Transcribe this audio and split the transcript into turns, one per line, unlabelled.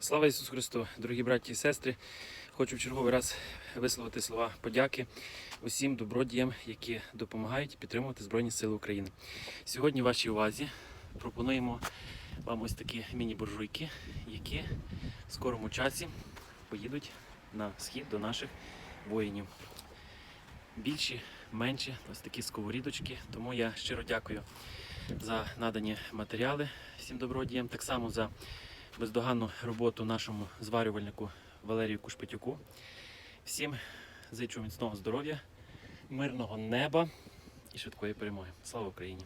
Слава Ісусу Христу, дорогі браті і сестри. Хочу в черговий раз висловити слова подяки усім добродіям, які допомагають підтримувати Збройні Сили України. Сьогодні в вашій увазі пропонуємо вам ось такі міні-буржуйки, які в скорому часі поїдуть на схід до наших воїнів. Більші, менші, ось такі сковорідочки. Тому я щиро дякую за надані матеріали всім добродіям. Так само за бездоганну роботу нашому зварювальнику Валерію Кушпетюку. Всім зичу міцного здоров'я, мирного неба і швидкої перемоги. Слава Україні!